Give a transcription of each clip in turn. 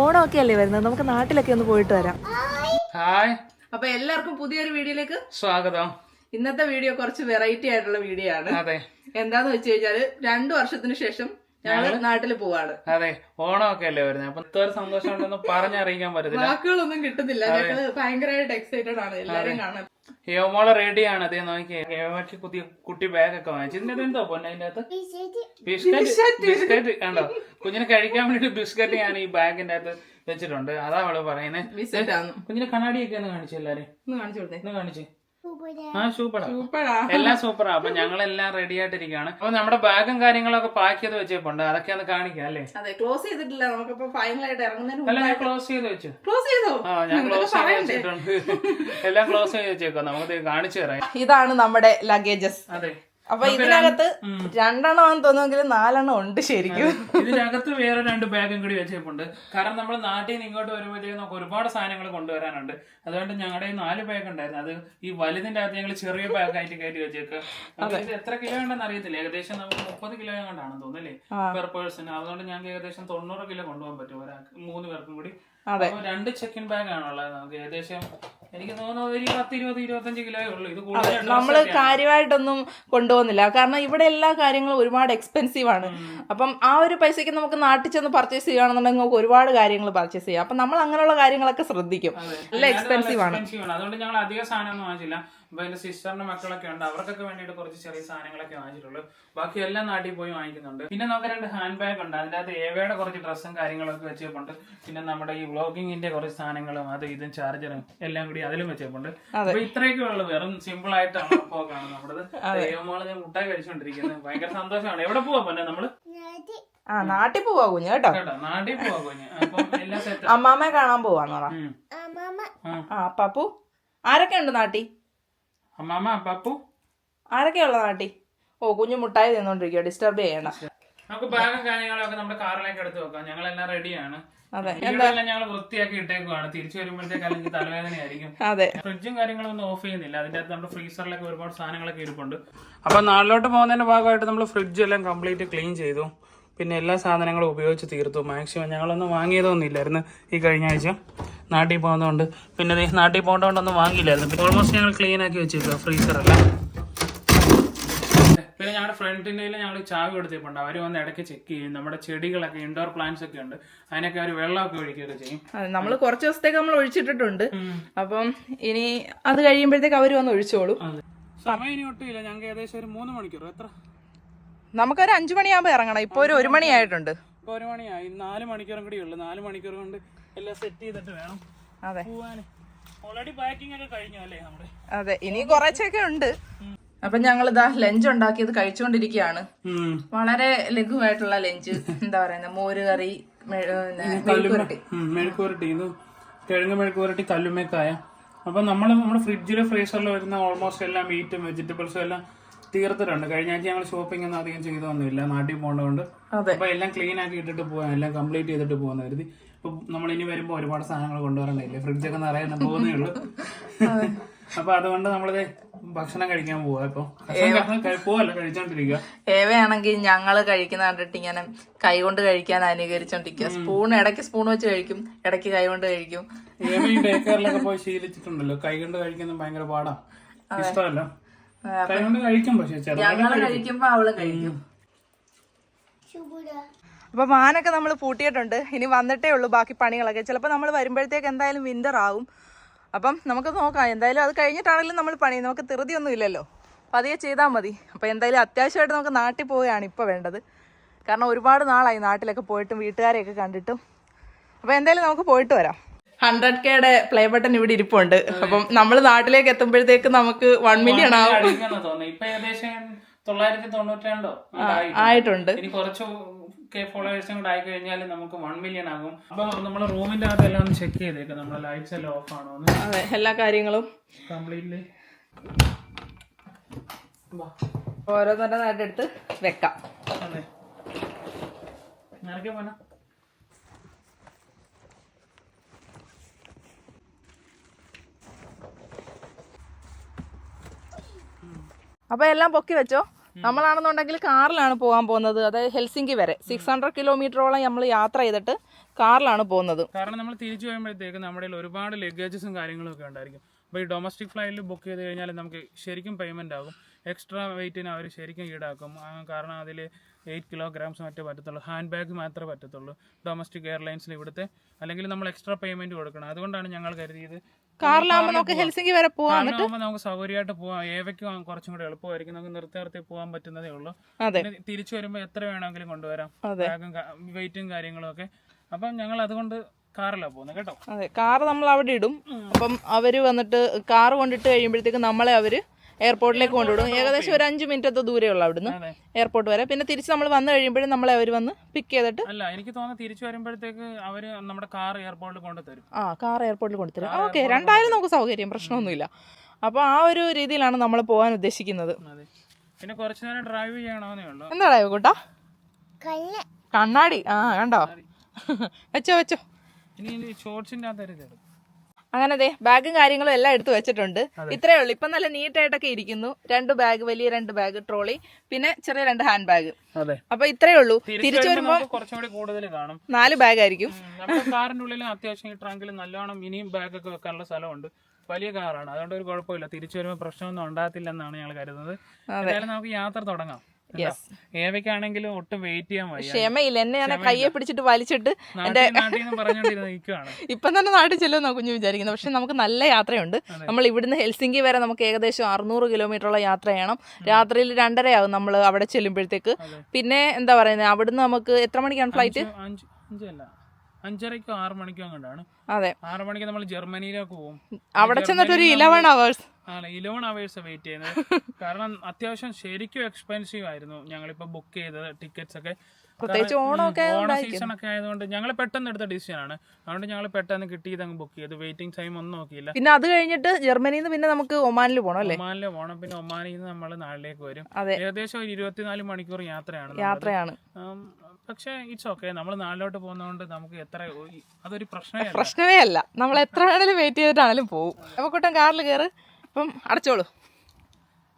ഓണമൊക്കെ അല്ലേ വരുന്നത്? നമുക്ക് നാട്ടിലൊക്കെ ഒന്ന് പോയിട്ട് വരാം. ഹായ്. അപ്പൊ എല്ലാവർക്കും പുതിയൊരു വീഡിയോയിലേക്ക് സ്വാഗതം. ഇന്നത്തെ വീഡിയോ കുറച്ച് വെറൈറ്റി ആയിട്ടുള്ള വീഡിയോ ആണ്. അതെ. എന്താന്ന് വെച്ച് കഴിഞ്ഞാൽ രണ്ടു വർഷത്തിന് ശേഷം ഞങ്ങൾ നാട്ടിൽ പോവാണ്. അതെ ഓണമൊക്കെ അല്ലേ വരുന്നത്. അപ്പൊ ഇത്ര സന്തോഷം ഉണ്ടെന്ന് പറഞ്ഞറിയിക്കാൻ പറ്റത്തില്ല. വാക്കുകളൊന്നും കിട്ടുന്നില്ല. ഞങ്ങൾ ഭയങ്കരമായിട്ട് എക്സൈറ്റഡ് ആണ് എല്ലാരും കാണാൻ. യോമോളെ റെഡിയാണ്. അതേ നോക്കി യോമയ്ക്ക് പുതിയ കുട്ടി ബാഗ് ഒക്കെ വാങ്ങിച്ചു. ഇതിന്റെ എന്തോ പൊന്നെ അതിന്റെ അകത്ത്? ബിസ്ക്കറ്റ്. ബിസ്ക്കറ്റ്. കണ്ടോ? കുഞ്ഞിനെ കഴിക്കാൻ വേണ്ടി ബിസ്ക്കറ്റ് ഞാൻ ഈ ബാഗിന്റെ അകത്ത് വെച്ചിട്ടുണ്ട്. അതാ അവൾ പറയുന്നത് കുഞ്ഞിനെ കണ്ണാടിയൊക്കെ ഒന്ന് കാണിച്ചു എല്ലാരും ഒന്ന് കാണിച്ചു കൊടുത്തേ. ഒന്ന് കാണിച്ചു. ആ സൂപ്പറാ. സൂപ്പറാ. എല്ലാം സൂപ്പറാ. അപ്പൊ ഞങ്ങളെല്ലാം റെഡി ആയിട്ടിരിക്കുകയാണ് അപ്പൊ നമ്മുടെ ബാഗും കാര്യങ്ങളൊക്കെ പാക്ക് ചെയ്ത് വെച്ചേപ്പുണ്ട്. അതൊക്കെ ഒന്ന് കാണിക്കാം അല്ലേ? അതെ ക്ലോസ് ചെയ്തിട്ടില്ല. നമുക്കിപ്പോ ഫൈനൽ ആയിട്ട് ഇറങ്ങുന്നതിന് ഞാൻ ക്ലോസ് ചെയ്ത് വെച്ചു. ക്ലോസ് ചെയ്തോ? ആ ഞാൻ ക്ലോസ് ചെയ്ത് വെച്ചിട്ടുണ്ട്. എല്ലാം ക്ലോസ് ചെയ്ത് വെച്ചേക്കാം നമുക്ക് കാണിച്ചു തരാം. ഇതാണ് നമ്മുടെ ലഗേജസ്. അതെ. അപ്പൊ ഇതിനകത്ത് രണ്ടെണ്ണം ആണെന്ന് തോന്നുമെങ്കിലും നാലെണ്ണം ഉണ്ട് ശരിക്കും. ഇതിനകത്ത് വേറെ രണ്ട് ബാഗും കൂടി വെച്ചിട്ടുണ്ട്. കാരണം നമ്മൾ നാട്ടിൽ നിന്ന് ഇങ്ങോട്ട് വരുമ്പോഴത്തേക്ക് നമുക്ക് ഒരുപാട് സാധനങ്ങൾ കൊണ്ടുവരാനുണ്ട്. അതുകൊണ്ട് ഞങ്ങളുടെ ഈ നാല് ബാഗ് ഉണ്ടായിരുന്നു. അത് ഈ വലുതിന്റെ അകത്ത് ഞങ്ങൾ ചെറിയ ബാഗ് ആയിട്ട് കയറ്റി വെച്ചേക്ക്. ഇത് എത്ര കിലോ ഉണ്ടെന്ന് അറിയത്തില്ല. ഏകദേശം നമുക്ക് മുപ്പത് കിലോ കണ്ടാണെന്ന് തോന്നുന്നല്ലേ പെർ പേഴ്സൺ അതുകൊണ്ട് ഞങ്ങൾക്ക് ഏകദേശം തൊണ്ണൂറ് കിലോ കൊണ്ടുപോകാൻ പറ്റും. ഒരാൾക്ക് മൂന്ന് പേർക്കും കൂടി അതെ. രണ്ട് ചെക്കിൻ ബാഗ് ആണുള്ളത് നമുക്ക് ഏകദേശം എനിക്ക് തോന്നുന്നു ഒരു പത്ത് ഇരുപത് ഇരുപത്തഞ്ച് കിലോയേ ഉള്ളൂ. ഇത് കൂടുതൽ നമ്മൾ കാര്യമായിട്ടൊന്നും കൊണ്ടുപോകുന്നില്ല. കാരണം ഇവിടെ എല്ലാ കാര്യങ്ങളും ഒരുപാട് എക്സ്പെൻസീവ് ആണ്. അപ്പം ആ ഒരു പൈസക്ക് നമുക്ക് നാട്ടിൽ ചെന്ന് പർച്ചേസ് ചെയ്യുകയാണെന്നുണ്ടെങ്കിൽ നമുക്ക് ഒരുപാട് കാര്യങ്ങൾ പർച്ചേസ് ചെയ്യാം. അപ്പം നമ്മൾ അങ്ങനെയുള്ള കാര്യങ്ങളൊക്കെ ശ്രദ്ധിക്കും. നല്ല എക്സ്പെൻസീവ് ആണ്. എക്സ്പെൻസീവ് ആണ്. അതുകൊണ്ട് ഞങ്ങൾ അധികം സാധനമൊന്നും വാങ്ങിച്ചില്ല. അപ്പൊ എന്റെ സിസ്റ്ററിന്റെ മക്കളൊക്കെ ഉണ്ട്. അവർക്കൊക്കെ വേണ്ടിയിട്ട് കുറച്ച് ചെറിയ സാധനങ്ങളൊക്കെ വാങ്ങിച്ചിട്ടുള്ളൂ. ബാക്കി എല്ലാം നാട്ടിൽ പോയി വാങ്ങിക്കുന്നുണ്ട്. പിന്നെ നമുക്ക് രണ്ട് ഹാൻഡ് ബാഗ് ഉണ്ട്. അതിനകത്ത് അകത്ത് ഏവയുടെ കുറച്ച് ഡ്രസ്സും കാര്യങ്ങളൊക്കെ വെച്ചിട്ടുണ്ട് പിന്നെ നമ്മുടെ ഈ വ്ളോഗിങ്ങിന്റെ കുറച്ച് സാധനങ്ങളും അത് ഇതും ചാർജറും എല്ലാം കൂടി അതിലും വെച്ചിട്ടുണ്ട് അപ്പൊ ഇത്രയൊക്കെ ഉള്ളു. വെറും സിമ്പിൾ ആയിട്ടാണ് പോകാണ് നമ്മുടെ ദൈവമോളെ ഞാൻ മുട്ടായി കഴിച്ചുകൊണ്ടിരിക്കുന്നത് ഭയങ്കര സന്തോഷമാണ്. എവിടെ പോവാ പിന്നെ നമ്മൾ? ആ നാട്ടിൽ പോവാ കുഞ്ഞ് കേട്ടോ. കേട്ടോ. നാട്ടിൽ പോവാ കുഞ്ഞ്. അമ്മാമ്മയെ കാണാൻ പോവാന്ന് പറ. ആ. പപ്പു ആരൊക്കെ ഉണ്ട് നാട്ടി അമ്മാമ്മ അപ്പാപ്പു? ആരൊക്കെയുള്ള നാട്ടി ഓ കുഞ്ഞു മുട്ടായി തിന്നോണ്ടിരിക്കുക ഡിസ്റ്റർബ് ചെയ്യണ്ട. നമുക്ക് ബാഗും കാര്യങ്ങളൊക്കെ നമ്മുടെ കാറിലേക്ക് എടുത്ത് വെക്കാം. ഞങ്ങൾ എല്ലാം റെഡിയാണ് അതെ വീടെല്ലാം ഞങ്ങൾ വൃത്തിയാക്കി ഇട്ടേക്കുവാണ്. തിരിച്ചു വരുമ്പോഴത്തേക്ക് അല്ലെങ്കിൽ തലവേദനയായിരിക്കും. അതെ. ഫ്രിഡ്ജും കാര്യങ്ങളും ഒന്നും ഓഫ് ചെയ്യുന്നില്ല. അതിന്റെ അകത്ത് നമ്മുടെ ഫ്രീസറിലൊക്കെ ഒരുപാട് സാധനങ്ങളൊക്കെ ഇരിപ്പുണ്ട്. അപ്പൊ നാളിലോട്ട് പോകുന്നതിന്റെ ഭാഗമായിട്ട് നമ്മൾ ഫ്രിഡ്ജ് എല്ലാം കംപ്ലീറ്റ് ക്ലീൻ ചെയ്തു. പിന്നെ എല്ലാ സാധനങ്ങളും ഉപയോഗിച്ച് തീർത്തു. മാക്സിമം ഞങ്ങളൊന്നും വാങ്ങിയതൊന്നും ഇല്ലായിരുന്നു ഈ കഴിഞ്ഞ ആഴ്ച. നാട്ടിൽ പോകുന്നതുകൊണ്ട്. പിന്നെ നാട്ടിൽ പോകേണ്ടതുകൊണ്ടൊന്നും വാങ്ങിയില്ലായിരുന്നു. പിന്നെ ഓൾമോസ്റ്റ് ഞങ്ങൾ ക്ലീൻ ആക്കി വെച്ചേക്കുക ഫ്രീസറല്ല പിന്നെ ഞങ്ങളുടെ ഫ്രണ്ടിന്റെ ഞങ്ങൾ ചാവി എടുത്തിട്ടുണ്ട് അവർ വന്ന് ഇടയ്ക്ക് ചെക്ക് ചെയ്യും. നമ്മുടെ ചെടികളൊക്കെ ഇൻഡോർ പ്ലാന്റ്സ് ഒക്കെ ഉണ്ട്. അതിനൊക്കെ അവർ വെള്ളമൊക്കെ ഒഴിക്കുകയൊക്കെ ചെയ്യും. അതെ നമ്മൾ കുറച്ച് ദിവസത്തേക്ക് നമ്മൾ ഒഴിച്ചിട്ടിട്ടുണ്ട്. അപ്പം ഇനി അത് കഴിയുമ്പോഴത്തേക്ക് അവർ വന്ന് ഒഴിച്ചോളും. സമയം ഇനി ഒട്ടുമില്ല. ഞങ്ങൾക്ക് ഏകദേശം ഒരു മൂന്ന് മണിക്കൂർ എത്ര? നമുക്കൊരു അഞ്ചു മണിയാകുമ്പോ ഇറങ്ങണം. ഇപ്പൊ ഒരു ഒരു മണിയായിട്ടുണ്ട് ഇപ്പോൾ ഒരു മണിയായി. നാല് മണിക്കൂറും കൂടി ഉള്ളു. നാല് മണിക്കൂർ കൊണ്ട് എല്ലാം സെറ്റ് ചെയ്തിട്ട് വേണം അതെ. ഓൾറെഡി പാക്കിംഗ് ഒക്കെ കഴിഞ്ഞു അല്ലേ നമ്മുടെ? അതെ ഇനി കുറച്ചൊക്കെ ഉണ്ട്. അപ്പൊ ഞങ്ങൾ ഇതാ ലഞ്ച് ഉണ്ടാക്കിയത് കഴിച്ചുകൊണ്ടിരിക്കുകയാണ്. വളരെ ലഘുവായിട്ടുള്ള ലഞ്ച് എന്താ പറയുന്ന? മോര് കറി മെഴുക്കുരട്ടി ഇത് കിഴങ്ങ് മെഴുക്കുരട്ടി കല്ലുമേക്കായ അപ്പൊ നമ്മൾ നമ്മുടെ ഫ്രിഡ്ജിലും ഫ്രീസറിലും വരുന്ന ഓൾമോസ്റ്റ് എല്ലാം മീറ്റും വെജിറ്റബിൾസും എല്ലാം തീർത്തിട്ടുണ്ട്. കഴിഞ്ഞ ആഴ്ച ഞങ്ങൾ ഷോപ്പിംഗ് ഒന്നും അധികം ചെയ്തൊന്നുമില്ല നാട്ടിൽ പോകേണ്ടതുകൊണ്ട് അപ്പൊ എല്ലാം ക്ലീൻ ആക്കി ഇട്ടിട്ട് പോകാൻ എല്ലാം കംപ്ലീറ്റ് ചെയ്തിട്ട് പോകുന്ന കരുതി. ഇപ്പൊ നമ്മൾ ഇനി വരുമ്പോ ഒരുപാട് സാധനങ്ങൾ കൊണ്ടുവരണ്ടല്ലേ? ഫ്രിഡ്ജ് ഒക്കെ നിറയാൻ പോകുന്നേ ഉള്ളൂ. അപ്പൊ അതുകൊണ്ട് നമ്മളിത് ഭക്ഷണം കഴിക്കാൻ പോവാ ഇപ്പൊ. പോവല്ല? കഴിച്ചോണ്ടിരിക്കുക ഏവയാണെങ്കിൽ ഞങ്ങൾ കഴിക്കുന്ന കണ്ടിട്ട് ഇങ്ങനെ കൈ കൊണ്ട് കഴിക്കാൻ അനുകരിച്ചോണ്ടിരിക്കുക സ്പൂൺ ഇടയ്ക്ക് സ്പൂൺ വെച്ച് കഴിക്കും. ഇടയ്ക്ക് കൈ കൊണ്ട് കഴിക്കും. ഈ ബേക്കറിലൊക്കെ പോയി ശീലിച്ചിട്ടുണ്ടല്ലോ. കൈ കൊണ്ട് കഴിക്കുന്നത് ഭയങ്കര പാടാ. ഇഷ്ടമല്ല. ഞങ്ങൾ കഴിക്കുമ്പോ അവൾ കഴിക്കും. അപ്പൊ മാനൊക്കെ നമ്മൾ പൂട്ടിയിട്ടുണ്ട്. ഇനി വന്നിട്ടേ ഉള്ളൂ ബാക്കി പണികളൊക്കെ. ചിലപ്പോൾ നമ്മൾ വരുമ്പോഴത്തേക്ക് എന്തായാലും വിന്റർ ആവും. അപ്പം നമുക്ക് നോക്കാം. എന്തായാലും അത് കഴിഞ്ഞിട്ടാണെങ്കിലും നമ്മൾ പണി. നമുക്ക് ധൃതിയൊന്നും ഇല്ലല്ലോ. പതിയെ ചെയ്താൽ മതി. അപ്പോൾ എന്തായാലും അത്യാവശ്യമായിട്ട് നമുക്ക് നാട്ടിൽ പോവുകയാണ് ഇപ്പോൾ വേണ്ടത്. കാരണം ഒരുപാട് നാളായി നാട്ടിലൊക്കെ പോയിട്ടും വീട്ടുകാരെയൊക്കെ കണ്ടിട്ടും. അപ്പോൾ എന്തായാലും നമുക്ക് പോയിട്ട് വരാം. ഹൺഡ്രഡ് കെയുടെ പ്ലേ ബട്ടൺ ഇവിടെ ഇരിപ്പുണ്ട്. അപ്പം നമ്മൾ നാട്ടിലേക്ക് എത്തുമ്പോഴത്തേക്ക് നമുക്ക് വൺ മില്യൺ ആവും. ഇപ്പൊ ഏകദേശം തൊള്ളായിരത്തി തൊണ്ണൂറ്റി രണ്ടോ ആയിട്ടുണ്ട്. ഇനി കുറച്ച് കെ ഫോളോവേഴ്സും കൂടെ ആയി കഴിഞ്ഞാൽ നമുക്ക് വൺ മില്യൺ ആകും. അപ്പൊ നമ്മൾ റൂമിന്റെ അകത്ത് എല്ലാം ചെക്ക് ചെയ്തേക്കാം. നമ്മുടെ ലൈറ്റ്സ് എല്ലാം ഓഫ് ആണോ അതെ എല്ലാ കാര്യങ്ങളും. കംപ്ലീറ്റ്ലി ഓരോന്നോരോന്നായിട്ട് എടുത്ത് വെക്കാം. അതെ. നിനക്ക് പോനാ അപ്പൊ എല്ലാം പൊക്കി വെച്ചോ. നമ്മളാണെന്നുണ്ടെങ്കിൽ കാറിലാണ് പോകാൻ പോകുന്നത്. അതായത് ഹെൽസിങ്കി വരെ. സിക്സ് ഹൺഡ്രഡ് കിലോമീറ്ററോളം നമ്മൾ യാത്ര ചെയ്തിട്ട് കാറിലാണ് പോകുന്നത്. കാരണം നമ്മൾ തിരിച്ചു വരുമ്പോഴത്തേക്ക് നമ്മുടെ ഒരുപാട് ലഗേജസും കാര്യങ്ങളും ഒക്കെ ഉണ്ടായിരിക്കും. അപ്പോൾ ഈ ഡൊമസ്റ്റിക് ഫ്ലൈറ്റിൽ ബുക്ക് ചെയ്ത് കഴിഞ്ഞാൽ നമുക്ക് ശരിക്കും പേയ്മെന്റ് ആകും. എക്സ്ട്രാ വെയിറ്റിന് അവർ ശരിക്കും ഈടാക്കും. കാരണം അതിൽ എയ്റ്റ് കിലോഗ്രാംസ് മറ്റേ പറ്റത്തുള്ളൂ. ഹാൻഡ് ബാഗ് മാത്രമേ പറ്റത്തുള്ളൂ. ഡൊമസ്റ്റിക് എയർലൈൻസിൽ ഇവിടുത്തെ. അല്ലെങ്കിൽ നമ്മൾ എക്സ്ട്രാ പേയ്മെന്റ് കൊടുക്കണം. അതുകൊണ്ടാണ് ഞങ്ങൾ കരുതിയത് കാറിലാകുമ്പോൾ നമുക്ക് ഹെൽസിംഗി വരെ പോവാം. പറ്റും നമുക്ക് സൗകര്യമായിട്ട് പോവാം. ഏവയ്ക്ക് കുറച്ചും കൂടെ എളുപ്പമായിരിക്കും. നമുക്ക് നിർത്തി നിർത്തി പോകാൻ പറ്റുന്നതേ ഉള്ളൂ. തിരിച്ചു വരുമ്പോൾ എത്ര വേണമെങ്കിലും കൊണ്ടുവരാം. ബാഗും വെയിറ്റും കാര്യങ്ങളും ഒക്കെ അപ്പം ഞങ്ങൾ അതുകൊണ്ട് കാറിലാണ് പോകുന്നത് കേട്ടോ. അതെ. കാർ നമ്മൾ അവിടെ ഇടും. അപ്പം അവർ വന്നിട്ട് കാറ് കൊണ്ടിട്ട് കഴിയുമ്പോഴത്തേക്ക് നമ്മളെ അവർ എയർപോർട്ടിലേക്ക് കൊണ്ടുവിടും. ഏകദേശം ഒരു അഞ്ച് മിനിറ്റത്തെ ദൂരേ ഉള്ളൂ അവിടുന്ന് എയർപോർട്ട് വരെ. പിന്നെ തിരിച്ച് നമ്മൾ വന്നു കഴിയുമ്പോഴും നമ്മളെ അവർ വന്ന് പിക്ക് ചെയ്തിട്ട് അല്ല എനിക്ക് തോന്നുന്നു തിരിച്ചു വരുമ്പോഴത്തേക്ക് അവർ നമ്മുടെ കാർ എയർപോർട്ടിൽ കൊണ്ടുതരും. ആ കാർ എയർപോർട്ടിൽ കൊണ്ടുതരും. ഓക്കെ രണ്ടായാലും നമുക്ക് സൗകര്യം പ്രശ്നമൊന്നുമില്ല. അപ്പോൾ ആ ഒരു രീതിയിലാണ് നമ്മൾ പോകാൻ ഉദ്ദേശിക്കുന്നത്. പിന്നെ കുറച്ച് നേരം ഡ്രൈവ് ചെയ്യണമെന്നേ ഉള്ളൂ. ഡ്രൈവ് കൂട്ടാ? കണ്ണാടി. ആ കണ്ടോ? വെച്ചോ വെച്ചോ. ഇനി ഷോർട്സിന്റെ അകത്ത് തരും അങ്ങനെ അതെ ബാഗും കാര്യങ്ങളും എല്ലാം എടുത്തു വെച്ചിട്ടുണ്ട്. ഇത്രേ ഉള്ളൂ. ഇപ്പൊ നല്ല നീറ്റായിട്ടൊക്കെ ഇരിക്കുന്നു. രണ്ട് ബാഗ് വലിയ രണ്ട് ബാഗ് ട്രോളി പിന്നെ ചെറിയ രണ്ട് ഹാൻഡ് ബാഗ്. അപ്പൊ ഇത്രയേ ഉള്ളൂ. തിരിച്ചു വരുമ്പോ കുറച്ചുകൂടി കൂടുതൽ കാണും. നാല് ബാഗ് ആയിരിക്കും. കാറിന്റെ ഉള്ളിൽ അത്യാവശ്യം ട്രങ്കിൽ നല്ലോണം ഇനിയും ബാഗൊക്കെ വെക്കാനുള്ള സ്ഥലമുണ്ട്. വലിയ കാറാണ്. അതുകൊണ്ട് ഒരു കുഴപ്പമില്ല. തിരിച്ചു വരുമ്പോൾ പ്രശ്നമൊന്നും ഉണ്ടാകത്തില്ലെന്നാണ് ഞങ്ങൾ കരുതുന്നത്. എന്തായാലും നമുക്ക് യാത്ര തുടങ്ങാം. ഏവയ്ക്കാണെങ്കിലും ഒട്ടും വെയിറ്റ് ചെയ്യാൻ വയ്യ. ക്ഷമയില്ല. എന്നെ ഞാൻ കയ്യെ പിടിച്ചിട്ട് വലിച്ചിട്ട് എന്റെ ഇപ്പം തന്നെ നാട്ടിൽ ചെല്ലുമെന്നാ കുഞ്ഞു വിചാരിക്കുന്നത്. പക്ഷെ നമുക്ക് നല്ല യാത്രയുണ്ട്. നമ്മൾ ഇവിടുന്ന് ഹെൽസിങ്കി വരെ നമുക്ക് ഏകദേശം അറുന്നൂറ് കിലോമീറ്ററോളം യാത്ര ചെയ്യണം രാത്രിയിൽ രണ്ടരയാകും നമ്മൾ അവിടെ ചെല്ലുമ്പോഴത്തേക്ക്. പിന്നെ എന്താ പറയുന്നത് അവിടുന്ന് നമുക്ക് എത്ര മണിക്കാണ് ഫ്ലൈറ്റ് അഞ്ചല്ല അഞ്ചരയ്ക്കോ ആറു മണിക്കോ അങ്ങോട്ടാണ്. അതെ. ആറു മണിക്ക് നമ്മൾ ജർമ്മനിയിലേക്ക് പോകും അവിടെ ചെന്നിട്ട് ഒരു ഇലവൻ അവേഴ്സ് ആണ് ഇലവൺ അവേഴ്സ് വെയിറ്റ് ചെയ്യുന്നത്. കാരണം അത്യാവശ്യം ശരിക്കും എക്സ്പെൻസീവ് ആയിരുന്നു ഞങ്ങളിപ്പോ ബുക്ക് ചെയ്തത് ടിക്കറ്റ്സ് ഒക്കെ. പ്രത്യേകിച്ച് കാരണം, ഓണമൊക്കെ ഓണ സീസൺ ഒക്കെ ആയതുകൊണ്ട് ഞങ്ങൾ പെട്ടെന്ന് എടുത്ത ഡിസിഷൻ ആണ്. അതുകൊണ്ട് ഞങ്ങൾ പെട്ടെന്ന് കിട്ടിയത് അങ്ങ് ബുക്ക് ചെയ്തു. വെയിറ്റിംഗ് ടൈം ഒന്നും നോക്കിയില്ല. പിന്നെ അത് കഴിഞ്ഞിട്ട് ജർമ്മനിയിൽ നിന്ന് പിന്നെ നമുക്ക് ഒമാനിൽ പോകണം അല്ലേ? ഒമാനിൽ പോകണം പിന്നെ ഒമാനിൽ നിന്ന് നമ്മൾ നാളിലേക്ക് വരും ഏകദേശം ഒരു ഇരുപത്തിനാല് മണിക്കൂർ യാത്രയാണ് യാത്രയാണ്. പക്ഷേ ഇറ്റ്സ് ഓക്കെ നമ്മൾ നാളിലോട്ട് പോകുന്നതുകൊണ്ട് നമുക്ക് എത്ര അതൊരു പ്രശ്നമേ പ്രശ്നമേ അല്ല. നമ്മൾ എത്ര വേണേലും വെയിറ്റ് ചെയ്തിട്ടാണെങ്കിലും പോകും അപ്പൊ കൂട്ടം കാറിൽ കയറ് അപ്പം അടച്ചോളൂ.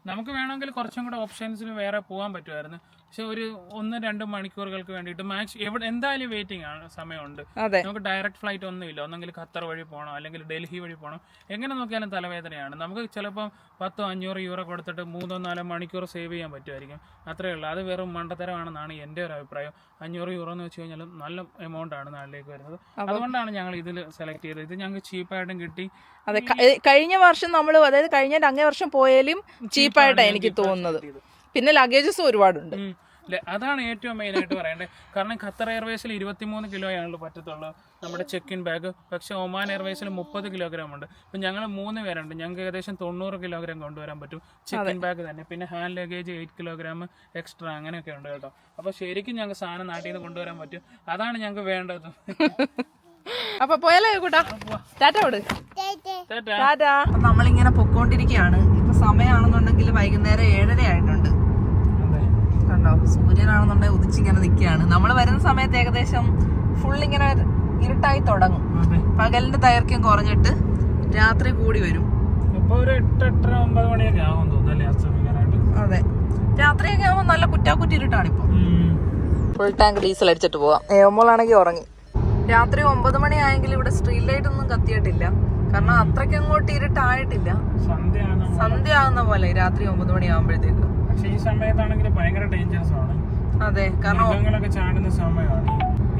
നമുക്ക് വേണമെങ്കിൽ കുറച്ചും കൂടെ ഓപ്ഷൻസിന് വേറെ പോകാൻ പറ്റുമായിരുന്നു. പക്ഷെ ഒരു ഒന്ന് രണ്ട് മണിക്കൂറുകൾക്ക് വേണ്ടിയിട്ട് മാക്സ് എവിടെ എന്തായാലും വെയിറ്റിംഗ് ആണ് സമയമുണ്ട്. നമുക്ക് ഡയറക്റ്റ് ഫ്ലൈറ്റ് ഒന്നുമില്ല. ഒന്നെങ്കിൽ ഖത്തർ വഴി പോകണം അല്ലെങ്കിൽ ഡൽഹി വഴി പോകണം. എങ്ങനെ നോക്കിയാലും തലവേദനയാണ്. നമുക്ക് ചിലപ്പം പത്തോ അഞ്ഞൂറ് യൂറോ കൊടുത്തിട്ട് മൂന്നോ നാലോ മണിക്കൂർ സേവ് ചെയ്യാൻ പറ്റുമായിരിക്കും. അത്രേ ഉള്ളൂ. അത് വെറും മണ്ടത്തരമാണെന്നാണ് എന്റെ ഒരു അഭിപ്രായം. അഞ്ഞൂറ് യൂറോ എന്ന് വെച്ച് കഴിഞ്ഞാൽ നല്ല എമൗണ്ട് ആണ് നാട്ടിലേക്ക് വരുന്നത്. അതുകൊണ്ടാണ് ഞങ്ങൾ ഇതിൽ സെലക്ട് ചെയ്തത്. ഇത് ഞങ്ങൾക്ക് ചീപ്പായിട്ടും കിട്ടി. അതെ കഴിഞ്ഞ വർഷം നമ്മൾ അതായത് കഴിഞ്ഞ അങ്ങേ വർഷം പോയാലും ചീപ്പായിട്ടാണ് എനിക്ക് തോന്നുന്നത്. പിന്നെ ലഗേജസും ഒരുപാടുണ്ട്. അതാണ് ഏറ്റവും മെയിൻ ആയിട്ട് പറയേണ്ടത്. കാരണം ഖത്തർ എയർവേസിൽ ഇരുപത്തിമൂന്ന് കിലോയാണല്ലോ പറ്റത്തുള്ളൂ നമ്മുടെ ചെക്ക് ഇൻ ബാഗ് പക്ഷേ ഒമാൻ എയർവേസിൽ മുപ്പത് കിലോഗ്രാം ഉണ്ട്. അപ്പം ഞങ്ങൾ മൂന്ന് പേരുണ്ട്. ഞങ്ങൾക്ക് ഏകദേശം തൊണ്ണൂറ് കിലോഗ്രാം കൊണ്ടുവരാൻ പറ്റും. ചെക്ക് ഇൻ ബാഗ് തന്നെ. പിന്നെ hand luggage eight kilogram extra അങ്ങനെയൊക്കെ ഉണ്ട് കേട്ടോ. അപ്പോൾ ശരിക്കും ഞങ്ങൾക്ക് സാധനം നാട്ടിൽ നിന്ന് കൊണ്ടുവരാൻ പറ്റും. അതാണ് ഞങ്ങൾക്ക് വേണ്ടത്. അപ്പൊ പോയാലോ കൂട്ടാ ടാറ്റ വിട് ടാറ്റാ. ടാറ്റാ. നമ്മളിങ്ങനെ പൊക്കോണ്ടിരിക്കുകയാണ് ഇപ്പൊ സമയമാണെന്നുണ്ടെങ്കിൽ വൈകുന്നേരം ഏഴര ആയിട്ടുണ്ട്. കണ്ടോ സൂര്യനാണെന്നുണ്ടെങ്കിൽ ഉദിച്ചിങ്ങനെ നിൽക്കുകയാണ്. നമ്മൾ വരുന്ന സമയത്ത് ഏകദേശം ഫുൾ ഇങ്ങനെ ഇരുട്ടായി തുടങ്ങും. പകലിന്റെ ദൈർഘ്യം കുറഞ്ഞിട്ട് രാത്രി കൂടി വരും. അതെ. രാത്രിയൊക്കെ ആകുമ്പോൾ നല്ല കുറ്റാക്കുറ്റി ഇരുട്ടാണ് ഇപ്പൊ ഫുൾ ടാങ്ക് ഡീസൽ അടിച്ചിട്ട് പോവാം. ഏവമ്പോളാണെങ്കിൽ ഉറങ്ങി. രാത്രി ഒമ്പത് മണി ആയെങ്കിൽ ഇവിടെ സ്ട്രീറ്റ് ലൈറ്റ് ഒന്നും കത്തിയിട്ടില്ല. കാരണം അത്രയ്ക്ക് അങ്ങോട്ട് ഇരുട്ടായിട്ടില്ല. സന്ധ്യ ആകുന്ന പോലെ രാത്രി ഒമ്പത് മണി ആകുമ്പോഴത്തേക്ക് പക്ഷെ ഈ സമയത്താണെങ്കിൽ ഭയങ്കര ഡേഞ്ചറസ് ആണ്. അതെ കാരണം മൃഗങ്ങളൊക്കെ ചാടുന്ന സമയമാണ്.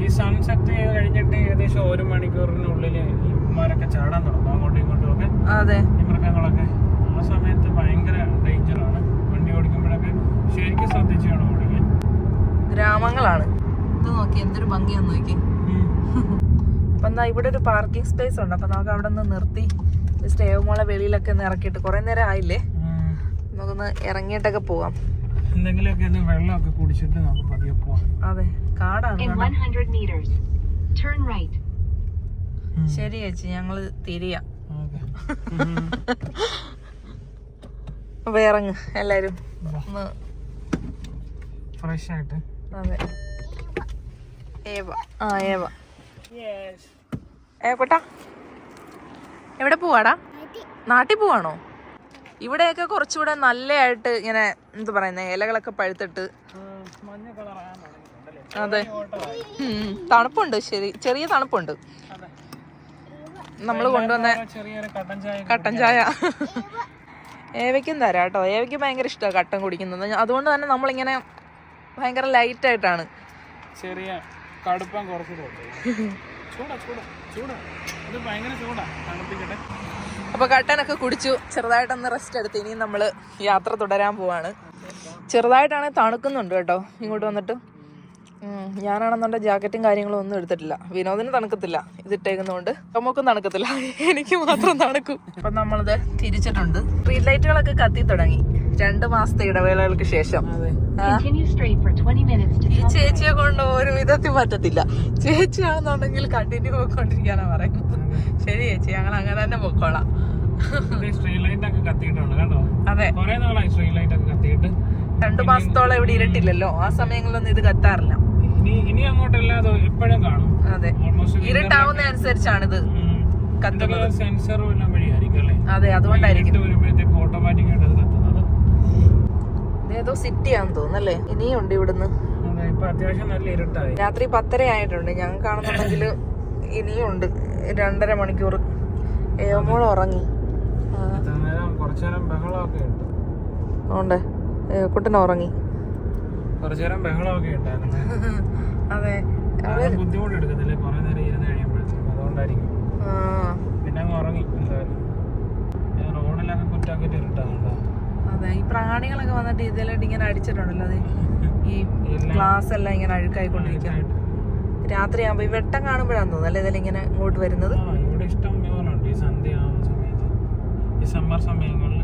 ഈ സൺസെറ്റ് കഴിഞ്ഞിട്ട് ഏകദേശം ഒരു മണിക്കൂറിനുള്ളിൽ ഈ മരൊക്കെ ചാടാൻ തുടങ്ങും. അങ്ങോട്ടും ഇങ്ങോട്ടും ഒക്കെ. അതെ. ഈ മൃഗങ്ങളൊക്കെ. ആ സമയത്ത് ഭയങ്കര ഡേഞ്ചറാണ് വണ്ടി ഓടിക്കുമ്പോഴൊക്കെ ശരിക്കും ശ്രദ്ധിച്ചു വേണം ഓടിക്കാൻ. ഗ്രാമങ്ങളാണ്. ഇത് നോക്കി എന്തൊരു ഭംഗിയാന്ന് നോക്കി. അപ്പൊ എന്താ ഇവിടെ ഒരു പാർക്കിംഗ് സ്പേസ് ഉണ്ട്. അപ്പൊ നമുക്ക് അവിടെ നിന്ന് നിർത്തി. ജസ്റ്റ് ഏവമോളെ വെളിയിലൊക്കെ ഒന്ന് ഇറക്കിയിട്ട് കുറെ നേരം ആയില്ലേ. നമുക്കൊന്ന് ഇറങ്ങിയിട്ടൊക്കെ പോവാം. എന്തെങ്കിലുമൊക്കെ ഒന്ന് വെള്ളമൊക്കെ കുടിച്ചിട്ട് നമുക്ക് പതിയെ പോവാം. അതെ കാടാണ് 100 meters, turn right. ശരി ചേച്ചി ഞങ്ങൾ തിരിയാം. ഓക്കെ. അപ്പൊ ഇറങ്ങ് എല്ലാരും. ഒന്ന് ഫ്രഷ് ആയിട്ട്. അതെ. ഏവ. ആ ഏവ. ഏ കൊട്ടാ എവിടെ പോവാടാ? നാട്ടിൽ പോവാണോ? ഇവിടെയൊക്കെ കുറച്ചുകൂടെ നല്ലതായിട്ട് ഇങ്ങനെ എന്താ പറയുന്നത് ഇലകളൊക്കെ പഴുത്തിട്ട്. അതെ. തണുപ്പുണ്ട് ശരി. ചെറിയ തണുപ്പുണ്ട്. നമ്മൾ കൊണ്ടുവന്ന ചെറിയൊരു കട്ടൻ ചായ. കട്ടൻ ചായ ഏവയ്ക്കും തരാം കേട്ടോ ഏവയ്ക്ക് ഭയങ്കര ഇഷ്ടമാണ് കട്ടൻ കുടിക്കുന്നത്. അതുകൊണ്ട് തന്നെ നമ്മളിങ്ങനെ ഭയങ്കര ലൈറ്റ് ആയിട്ടാണ് ചെറിയ കടുപ്പം കുറച്ച് തോന്നുന്നു ചൂടാ ചൂടാ ചൂടാ ഇത് ഭയങ്കര ചൂടാ തണുപ്പിക്കട്ടെ അപ്പൊ കട്ടനൊക്കെ കുടിച്ചു. ചെറുതായിട്ടൊന്ന് റെസ്റ്റ് എടുത്ത് ഇനിയും നമ്മൾ യാത്ര തുടരാൻ പോവാണ്. ചെറുതായിട്ടാണെങ്കിൽ തണുക്കുന്നുണ്ട് കേട്ടോ. ഇങ്ങോട്ട് വന്നിട്ട്. ഉം, ഞാനാണെന്നുണ്ടെങ്കിൽ ജാക്കറ്റും കാര്യങ്ങളും ഒന്നും എടുത്തിട്ടില്ല. വിനോദിന് തണുക്കത്തില്ല. ഇതിട്ടേക്കുന്നതുകൊണ്ട് നമുക്കും തണുക്കത്തില്ല. എനിക്ക് മാത്രം തണുക്കും. ഇപ്പൊ നമ്മളിത് തിരിച്ചിട്ടുണ്ട്. സ്ട്രീറ്റ് ലൈറ്റുകളൊക്കെ കത്തി തുടങ്ങി. രണ്ട് മാസത്തെ ഇടവേളകൾക്ക് ശേഷം. അതെ. ആ, Continue straight for 20 minutes to ഈ ചേച്ചിയെ കൊണ്ട് ഒരു വിധത്തിൽ പറ്റത്തില്ല. ചേച്ചിയാണെന്നുണ്ടെങ്കിൽ കണ്ടിന്യൂ പോയിക്കൊണ്ടിരിക്കാനാ പറയുന്നത്. ശരി ചേച്ചി ഞങ്ങൾ അങ്ങനെ തന്നെ പൊക്കോളാം. സ്ട്രീറ്റ് ലൈറ്റ് ഒക്കെ കത്തിയിട്ടുണ്ട് കണ്ടോ അതെ. കുറെ നാളായി സ്ട്രീറ്റ് ലൈറ്റ് ഒക്കെ കത്തിയിട്ട്. രണ്ടു മാസത്തോളം ഇവിടെ ഇരുട്ടില്ലല്ലോ. ആ സമയങ്ങളിലൊന്നും ഇത് കത്താറില്ല. ഇനി അങ്ങോട്ടല്ലാതെ എപ്പോഴും കാണും. അതെ. ഇരുട്ടാവുന്ന അനുസരിച്ചാണിത് എന്തൊക്കെ സെൻസർ വല്ലതും വഴിയായിരിക്കും അല്ലേ? അതെ അതുകൊണ്ടായിരിക്കും. ഏതോ ഓട്ടോമാറ്റിക് ആയിട്ട് കത്തുന്നത്. ഇതേതോ സിറ്റി ആണെന്ന് തോന്നുന്നല്ലേ ഇനിയും ഉണ്ട് ഇവിടുന്ന്. രാത്രി പത്തര ആയിട്ടുണ്ട്. ഞാൻ കാണുന്നുണ്ടെങ്കിൽ ഇനിയും ഉണ്ട്. രണ്ടര മണിക്കൂർ. ഏവമോൾ ഉറങ്ങി. ഉണ്ട്. കുട്ടൻ ഉറങ്ങി. അതെ. ആരും ബുദ്ധിമുട്ട് എടുക്കത്തില്ലേ. കുറെ നേരം ഇരുന്ന് കഴിയുമ്പോഴത്തേക്കും. അതുകൊണ്ടായിരിക്കും. ആ, പിന്നെ അങ്ങ് ഉറങ്ങി എന്തായാലും. ഞാൻ റോഡിലൊക്കെ കുറ്റാക്കിട്ട് ഇരുട്ടാണല്ലോ. അതെ. ഈ പ്രാണികളൊക്കെ വന്നിട്ട് ഇതിലായിട്ട് ഇങ്ങനെ അടിച്ചിട്ടുണ്ടല്ലോ അത്. ഈ ഗ്ലാസ് എല്ലാം ഇങ്ങനെ അഴുക്കായിക്കൊണ്ടിരിക്കും രാത്രി ആകുമ്പോ ഈ വെട്ടം കാണുമ്പോഴാന്ന് തോന്നുന്നു അല്ലേ? ഇതിലിങ്ങനെ ഇങ്ങോട്ട് വരുന്നത്? ഇവിടെ ഇഷ്ടം ഈ സന്ധ്യ ആവുന്ന സമയത്ത്. ഈ സമ്മർ സമയങ്ങളിൽ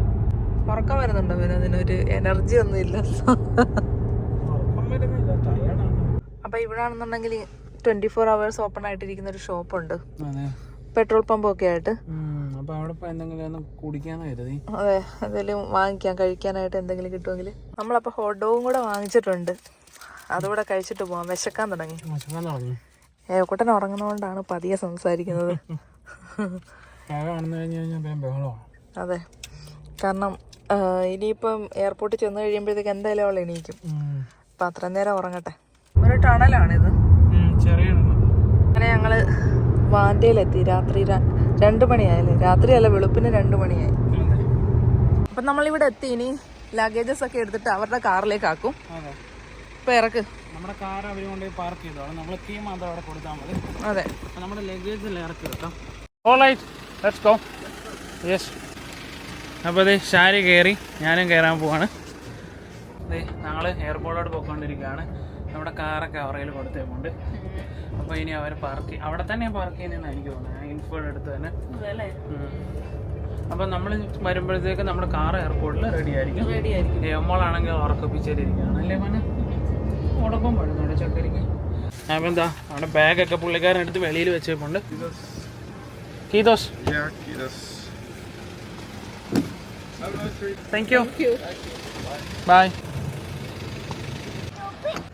ഉറക്കം വരുന്നുണ്ടോ പിന്നെ? അതിനൊരു എനർജി ഒന്നും ഇല്ല അപ്പൊ ഇവിടെ ആണെന്നുണ്ടെങ്കിൽ ട്വന്റി ഫോർ അവേഴ്സ് ഓപ്പൺ ആയിട്ടിരിക്കുന്ന ഒരു ഷോപ്പ് ഉണ്ട്. പെട്രോൾ പമ്പ് ഒക്കെ ആയിട്ട്. അപ്പൊ അവിടെ എന്തെങ്കിലും കുടിക്കാന്ന് കരുതി. അതെ എന്തെങ്കിലും വാങ്ങിക്കാൻ കഴിക്കാനായിട്ട് എന്തെങ്കിലും കിട്ടുമെങ്കിൽ. നമ്മളപ്പോ ഹോട്ട് ഡോഗും കൂടെ വാങ്ങിച്ചിട്ടുണ്ട്. അതുകൂടെ കഴിച്ചിട്ട് പോവാം. വിശക്കാൻ തുടങ്ങി. വിശക്കാൻ തുടങ്ങി. ഉറങ്ങുന്നതുകൊണ്ടാണ് പതിയെ സംസാരിക്കുന്നത്. അതെ. കാരണം ഇനിയിപ്പം എയർപോർട്ടിൽ ചെന്ന് കഴിയുമ്പോഴത്തേക്ക് എന്തായാലും അവൾ എണീക്കും. അപ്പം അത്ര നേരം ഉറങ്ങട്ടെ. ഒരു ടണലാണിത്. ചെറിയ അങ്ങനെ ഞങ്ങൾ വാൻഡയിലെത്തി രാത്രി രണ്ടു മണിയായല്ലേ? രാത്രിയല്ല വെളുപ്പിന് രണ്ട് മണിയായി. അപ്പം നമ്മളിവിടെ എത്തി. ഇനി ലഗേജസ് ഒക്കെ എടുത്തിട്ട് അവരുടെ കാറിലേക്ക് ആക്കും. അതെ. ഇപ്പം ഇറക്ക്. നമ്മുടെ കാർ അവർ കൊണ്ട് പാർക്ക് ചെയ്തോളാം നമ്മൾ കീ മാത്രം അവിടെ കൊടുത്താൽ മതി. അതെ. നമ്മുടെ ലഗേജ് ഇറക്കി വെക്കാം ഓൾറൈറ്റ് ലെറ്റ്സ് ഗോ യെസ് അപ്പോൾ ഇത് ഷാരി കയറി ഞാനും കയറാൻ പോവാണ്. അതെ ഞങ്ങൾ എയർപോർട്ടിലോട്ട് പോയിക്കൊണ്ടിരിക്കുകയാണ്. നമ്മുടെ കാറൊക്കെ അവറയിൽ കൊടുത്തേക്കുണ്ട്. അപ്പോൾ ഇനി അവർ പാർക്ക് അവിടെ തന്നെ പാർക്ക് ചെയ്യുന്നതെന്ന് എനിക്ക് തോന്നുന്നത്. ഇൻഫോയുടെ അടുത്ത് തന്നെ. അപ്പം നമ്മൾ വരുമ്പോഴത്തേക്ക് നമ്മുടെ കാർ എയർപോർട്ടിൽ റെഡി ആയിരിക്കും. റെഡി ആയിരിക്കും ഏമോളാണെങ്കിൽ ഉറക്കപ്പിച്ചിരിക്കുകയാണ് അല്ലേ മന? ഉടക്കം പഴുന്നുണ്ട് ചക്കരിക്ക് അപ്പം എന്താ അവിടെ ബാഗൊക്കെ പുള്ളിക്കാരൻ എടുത്ത് വെളിയിൽ വെച്ചേപ്പുണ്ട്. കീതോസ് താങ്ക് യു ബൈ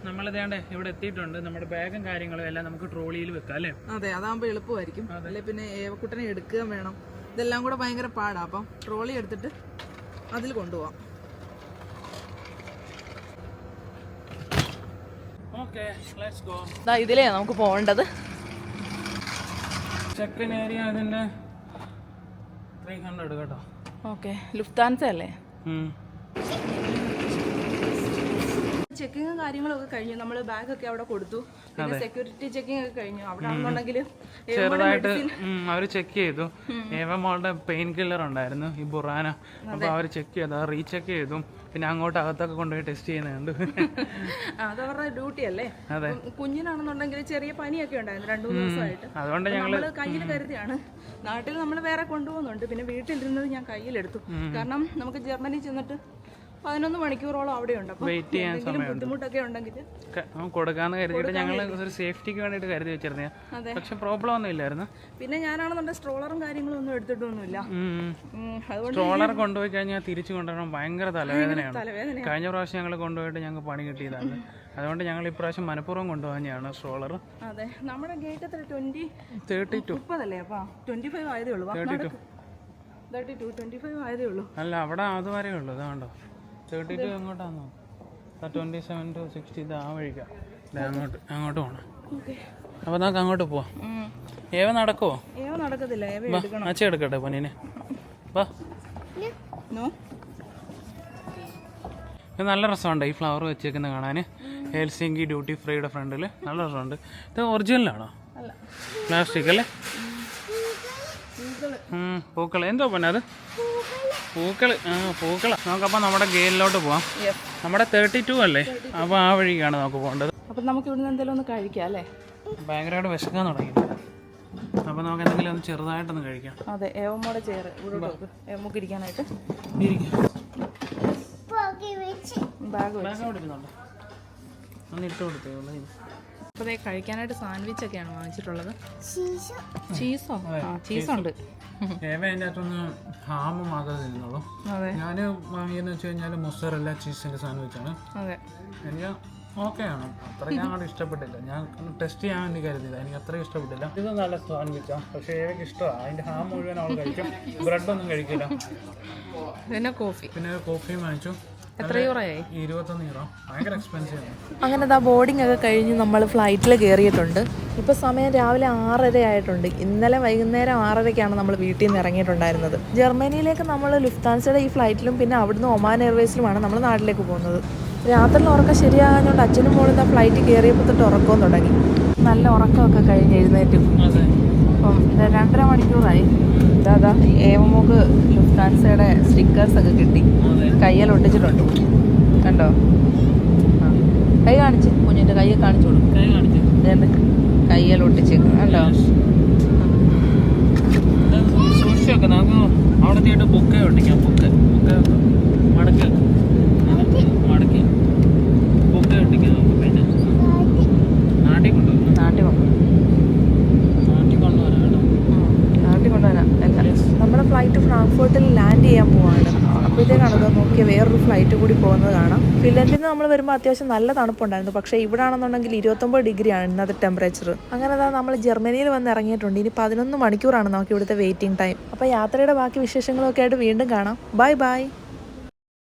നമ്മളിതേണ്ടേ ഇവിടെ എത്തിയിട്ടുണ്ട്. നമ്മുടെ ബാഗും കാര്യങ്ങളും എല്ലാം നമുക്ക് ട്രോളിയിൽ വെക്കാം അല്ലേ? അതെ അതാകുമ്പോൾ എളുപ്പമായിരിക്കും. അല്ലെ പിന്നെ ഏവക്കുട്ടനെ എടുക്കുകയും വേണം. ഇതെല്ലാം കൂടെ ഭയങ്കര പാടാ. അപ്പം ട്രോളി എടുത്തിട്ട് അതിൽ കൊണ്ടുപോവാം. ഇതിലേ നമുക്ക് പോകേണ്ടത്. ചെക്കിൻ ഏരിയ അതിന്റെ ത്രീ ഹൺഡ്രഡ് കേട്ടോ. ഓക്കെ ലുഫ്താൻസ അല്ലേ? ചെക്കിങ് ചെക്കിങ്ങും കാര്യങ്ങളൊക്കെ കഴിഞ്ഞു. നമ്മൾ ബാഗ് ഒക്കെ അവിടെ കൊടുത്തു. പിന്നെ സെക്യൂരിറ്റി ചെക്കിംഗ് ഒക്കെ കഴിഞ്ഞു. അവിടെ ആണെന്നുണ്ടെങ്കിൽ ചെറുതായിട്ട് അവർ ചെക്ക് ചെയ്തു. ഏവമോളുടെ പെയിൻ കില്ലർ ഉണ്ടായിരുന്നു ഈ ബുറാന. അപ്പൊ അവർ ചെക്ക് ചെയ്തു റീചെക്ക് ചെയ്തു. പിന്നെ അങ്ങോട്ട് അകത്തൊക്കെ കൊണ്ടുപോയി ടെസ്റ്റ് ചെയ്യുന്നുണ്ട്. അത് അവരുടെ ഡ്യൂട്ടി അല്ലേ? അതെ. കുഞ്ഞിനാണെന്നുണ്ടെങ്കിൽ ചെറിയ പനിയൊക്കെ ഉണ്ടായിരുന്നു രണ്ടു മൂന്ന് ദിവസമായിട്ട്. അതുകൊണ്ട് ഞങ്ങൾ കയ്യിൽ കരുതിയാണ്. നാട്ടിൽ നമ്മൾ വേറെ കൊണ്ടുപോകുന്നുണ്ട്. പിന്നെ വീട്ടിലിരുന്നത് ഞാൻ കയ്യിലെടുത്തു. കാരണം നമുക്ക് ജർമ്മനി ചെന്നിട്ട് പതിനൊന്ന് മണിക്കൂറോളം അവിടെ ഉണ്ട് വെയിറ്റ് ചെയ്യാൻ സമയം ബുദ്ധിമുട്ടൊക്കെ ഉണ്ടെങ്കിൽ കൊടുക്കാന്ന് കരുതിയിട്ട് ഞങ്ങൾ ഒരു സേഫ്റ്റിക്ക് വേണ്ടിയിട്ട് കരുതി വെച്ചിരുന്നേ. പക്ഷെ പ്രോബ്ലം ഒന്നും ഇല്ലായിരുന്നു. പിന്നെ ഞാനാണെന്നുണ്ടെങ്കിൽ സ്ട്രോളറും കാര്യങ്ങളും ഒന്നും എടുത്തിട്ടൊന്നുമില്ല. സ്ട്രോളർ കൊണ്ടുപോയി കഴിഞ്ഞാൽ തിരിച്ചു കൊണ്ടുവരണം. ഭയങ്കര തലവേദനയാണ്. തലവേദന കഴിഞ്ഞ പ്രാവശ്യം ഞങ്ങൾ കൊണ്ടുപോയിട്ട് ഞങ്ങൾക്ക് പണി കിട്ടിയതാണ്. അതുകൊണ്ട് ഞങ്ങൾ ഇപ്രാവശ്യം മനഃപൂർവം കൊണ്ടുപോകാനാണ് സ്ട്രോളർ അതെ. നമ്മുടെ ഗേറ്റ് എത്ര ട്വന്റി തേർട്ടി ടു മുപ്പതല്ലേ? അപ്പൊ ട്വന്റി ഫൈവ് ആയതേ ഉള്ളൂ. തേർട്ടി ടു ട്വന്റി ഫൈവ് ആയതേ ഉള്ളൂ. അല്ല അവിടെ അതുവരെ ഉള്ളൂ ഇതാണ്ടോ തേർട്ടി ടു എങ്ങോട്ടാന്നോ? ട്വന്റി സെവൻ ടു സിക്സ്റ്റി ഇത് ആ വഴിക്കാം. അങ്ങോട്ട് അങ്ങോട്ട് പോകണം അപ്പോൾ നമുക്ക് അങ്ങോട്ട് പോവാം. ഏവ നടക്കുമോ ഏവ നടക്കത്തില്ല അച്ഛ എടുക്കട്ടെ പൊന്നിനെ. വാ നല്ല രസമുണ്ട് ഈ ഫ്ലവർ വെച്ചേക്കുന്നത് കാണാൻ ഹെൽസിങ്കി ഡ്യൂട്ടി ഫ്രീയുടെ ഫ്രണ്ടിൽ നല്ല രസമുണ്ട്. ഇത് ഒറിജിനലാണോ പ്ലാസ്റ്റിക് അല്ലേ? പൂക്കൾ എന്തോ പൊന്നെ അത്? പൂക്കൾ ആ പൂക്കൾ നമുക്കപ്പോൾ നമ്മുടെ ഗെയിലിലോട്ട് പോവാം. നമ്മുടെ തേർട്ടി ടു അല്ലേ? അപ്പോൾ ആ വഴിക്കാണ് നമുക്ക് പോകേണ്ടത്. അപ്പം നമുക്ക് ഇവിടുന്ന് എന്തെങ്കിലും ഒന്ന് കഴിക്കാം അല്ലേ? ഭയങ്കരമായിട്ട് വിശക്കാൻ തുടങ്ങി അപ്പോൾ നമുക്ക് എന്തെങ്കിലും ഒന്ന് ചെറുതായിട്ടൊന്ന് കഴിക്കാം. അതെ ഏവമ്മോടെ ചേറ് ഇവിടെ ഏവമ്മക്ക് ഇരിക്കാനായിട്ട്. ബാഗ് ബാഗ് അവിടെ ഒന്ന് ഇട്ട് കൊടുത്തേ. അപ്പോൾ കഴിക്കാനായിട്ട് സാൻഡ്വിച്ച് ഒക്കെയാണ് വാങ്ങിച്ചിട്ടുള്ളത്. ചീസോ? ആ ചീസുണ്ട്. ഏവ അതിന്റെ അകത്തൊന്ന് ഹാമ് മാത്രമേ തിന്നുള്ളൂ അതെ. ഞാൻ വാങ്ങിയെന്ന് വെച്ച് കഴിഞ്ഞാൽ മൊസറല്ല ചീസിന്റെ സാൻഡ്വിച്ചാണ് എനിക്ക് ഓക്കെയാണ്. ആണ് അത്രയ്ക്ക് അങ്ങോട്ട് ഇഷ്ടപ്പെട്ടില്ല. ഞാൻ ടെസ്റ്റ് ചെയ്യാൻ വേണ്ടി കരുതിയത്. എനിക്ക് അത്രയും ഇഷ്ടപ്പെട്ടില്ല. ഇത് നല്ല സാൻഡ്വിച്ചാണ് പക്ഷേ ഏവയ്ക്ക് ഇഷ്ടമാണ് അതിന്റെ ഹാം മുഴുവൻ അവൾ കഴിക്കും. ബ്രെഡൊന്നും കഴിക്കില്ല. പിന്നെ കോഫി. പിന്നെ കോഫിയും വാങ്ങിച്ചു. എത്ര യൂറോയായി അങ്ങനെ ആ ബോർഡിംഗ് ഒക്കെ കഴിഞ്ഞ് നമ്മൾ ഫ്ലൈറ്റിൽ കയറിയിട്ടുണ്ട് ഇപ്പോൾ സമയം രാവിലെ ആറര ആയിട്ടുണ്ട്. ഇന്നലെ വൈകുന്നേരം ആറരയ്ക്കാണ് നമ്മൾ വീട്ടിൽ നിന്ന് ഇറങ്ങിയിട്ടുണ്ടായിരുന്നത്. ജർമ്മനിയിലേക്ക് നമ്മൾ ലുഫ്താൻസയുടെ ഈ ഫ്ലൈറ്റിലും പിന്നെ അവിടുന്ന് ഒമാൻ എയർവേസിലുമാണ് നമ്മൾ നാട്ടിലേക്ക് പോകുന്നത്. രാത്രി ഉറക്കം ശരിയാകാഞ്ഞുകൊണ്ട് അച്ഛനും മോളും ആ ഫ്ലൈറ്റ് കയറിയപ്പോൾ തൊട്ട് ഉറക്കവും തുടങ്ങി. നല്ല ഉറക്കമൊക്കെ കഴിഞ്ഞ് എഴുന്നേറ്റും. അതെ. അപ്പം രണ്ടര മണിക്കൂറായി. ഇതാ ഏവമോക്ക് ലുഫ്താൻസയുടെ സ്റ്റിക്കേഴ്സ് ഒക്കെ കിട്ടി. അതെ. കയ്യിൽ ഒട്ടിച്ചിട്ടുണ്ട്. കണ്ടോ? കൈ കാണിച്ച് കുഞ്ഞിന്റെ കൈ കാണിച്ചു കൊടുക്കും. കയ്യിൽ ഒട്ടിച്ചേക്കും കണ്ടോ? സൂക്ഷിച്ചൊക്കെ നമുക്ക് അവിടെ ബുക്ക് ഒട്ടിക്കാം. ബുക്ക്. ബുക്ക് മടക്കി വെക്കാം. മടക്കി ബുക്ക് ഒട്ടിക്കാം നമുക്ക് പിന്നെ നാട്ടിൽ കൊണ്ടുവരാം നാട്ടിൽ കൊണ്ടു നാട്ടിൽ കൊണ്ടുവരാം കേട്ടോ നാട്ടിൽ കൊണ്ടുവരാം എല്ലാം നമ്മുടെ ഫ്ലൈറ്റ് ഫ്രാങ്ക്ഫോർട്ടിൽ ലാൻഡ് ചെയ്യാൻ പോവാണ് അപ്പോഴത്തേക്കാണ് ഇത് നോക്കിയ വേറൊരു ഫ്ലൈറ്റ് കൂടി പോകുന്നത് കാണാം. ഫിൻലൻഡിൽ നിന്ന് നമ്മൾ വരുമ്പോൾ അത്യാവശ്യം നല്ല തണുപ്പുണ്ടായിരുന്നു. പക്ഷേ ഇവിടെ ആണെന്നുണ്ടെങ്കിൽ ഇരുപത്തൊമ്പത് ഡിഗ്രിയാണ് ഇന്നത്തെ ടെമ്പറേച്ചർ അങ്ങനെ അതാ നമ്മൾ ജർമ്മനിയിൽ വന്ന് ഇറങ്ങിയിട്ടുണ്ട്. ഇനി പതിനൊന്ന് മണിക്കൂറാണ് നമുക്ക് ഇവിടുത്തെ വെയിറ്റിംഗ് ടൈം അപ്പോൾ യാത്രയുടെ ബാക്കി വിശേഷങ്ങളൊക്കെ ആയിട്ട് വീണ്ടും കാണാം. Bye bye